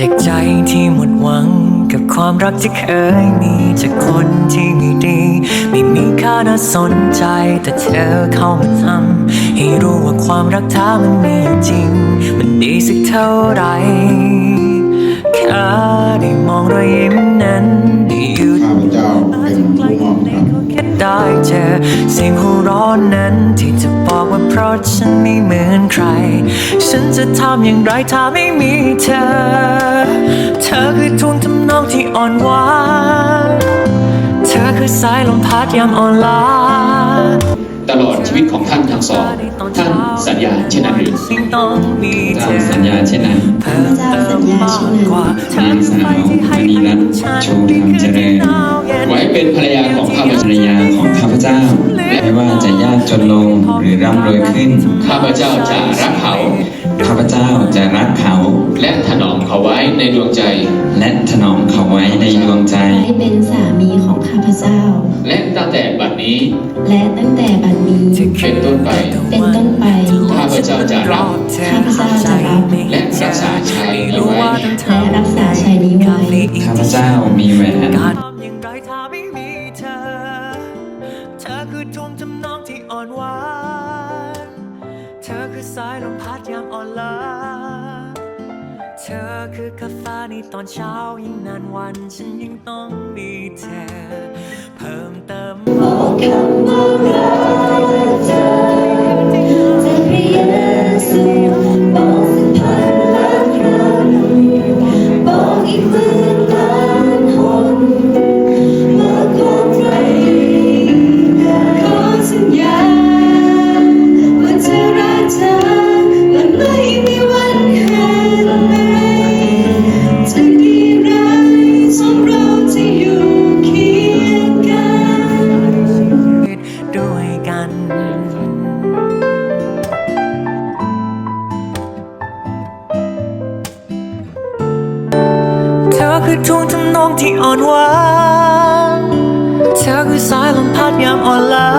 จากใจที่หมดหวังกับความรักที่เคยมีจากคนที่ไม่ดี ไม่มีค่าน่าสนใจแต่เธอเข้ามาทำให้รู้ว่าความรักเธอมันมีอยู่จริง มันดีสักเท่าไหรแค่ได้มองรอยยิ้ม ได้เจอเสียงหัวร้อนนั้นที่จะบอกว่าเพราะฉันไม่เหมือนใคร ฉันจะทำอย่างไรถ้าไม่มีเธอ เธอคือทวงทำนองที่อ่อนหวาน เธอคือสายลมพัดยามอ่อนล้า วิตของท่านทั้งสองท่านสัญญาเช่นนั้นหรือสิ่งต้องมีเธเจ้าอสัญญาเช่นนั้นเพิ่มเติมมากกว่าเธอคือไฟที่ให้นางสาวมณีรัตน์โชว์ธรรมเจริญไว้เป็นภรรยาของข้าพภรเจ้ารยาของข้าพเจ้าไม่ว่าจะยากจนลงหรือร่ำรวยขึ้น ข้าพเจ้าจะรักเขา ข้าพเจ้าจะรักเขา และถนอมเขาไว้ในดวงใจ และถนอมเขาไว้ในดวงใจให้เป็นสามีของข้าพเจ้า และตั้งแต่บัดนี้ และตั้งแต่บัด ษาชายนี้ไว้และรักษาชายนี้ไว้ข้าพเจ้ามีแหวนการทำอย่างไรถ้าไม่มีเธอ เธอคือทวงทำนองที่อ่อนหวาน เธอคือสายลมพัดยามอ่อนล้า เธอคือกาแฟในตอนเช้ายิ่งนานวันฉันยิ่งต้องมีเธอ เพิ่มเติม คือทวงทำนองที่อ่อนหวานเธอคือสายลมพัดยามอ่อนล้า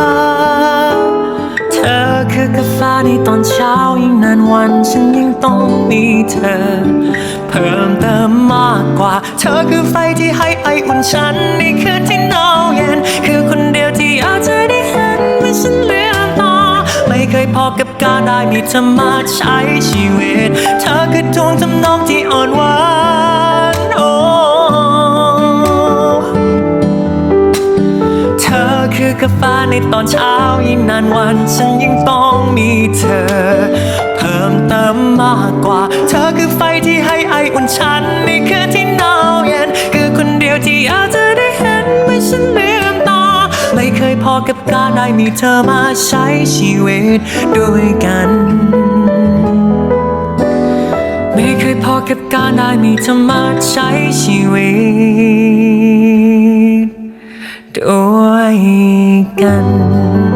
เธอคือกาแฟในตอนเช้ายิ่งนานวันฉันยิ่งต้องมีเธอ เพิ่มเติมมากกว่า เธอคือไฟที่ให้ไออุ่นฉันในคืนที่หนาวเย็นคือคนเดียวที่อยากจะได้เห็นเมื่อฉันเลืมตาไม่เคยพอกับการได้มีเธอมาใช้ชีวิต เธอคือทวงทำนองที่อ่อนหวาน กาแฟในตอนเช้ายิ่งนานวันฉันยิ่งต้องมีเธอ เพิ่มเติมมากกว่า เธอคือไฟที่ให้ไออุ่นฉันในคืนที่หนาวเย็นคือคนเดียวที่อากจะได้เห็นเมื่อฉันลืมตาไม่เคยพอกับการได้มีเธอมาใช้ชีวิตด้วยกันไม่เคยพอกับการได้มีเธอมาใช้ชีวิต กัน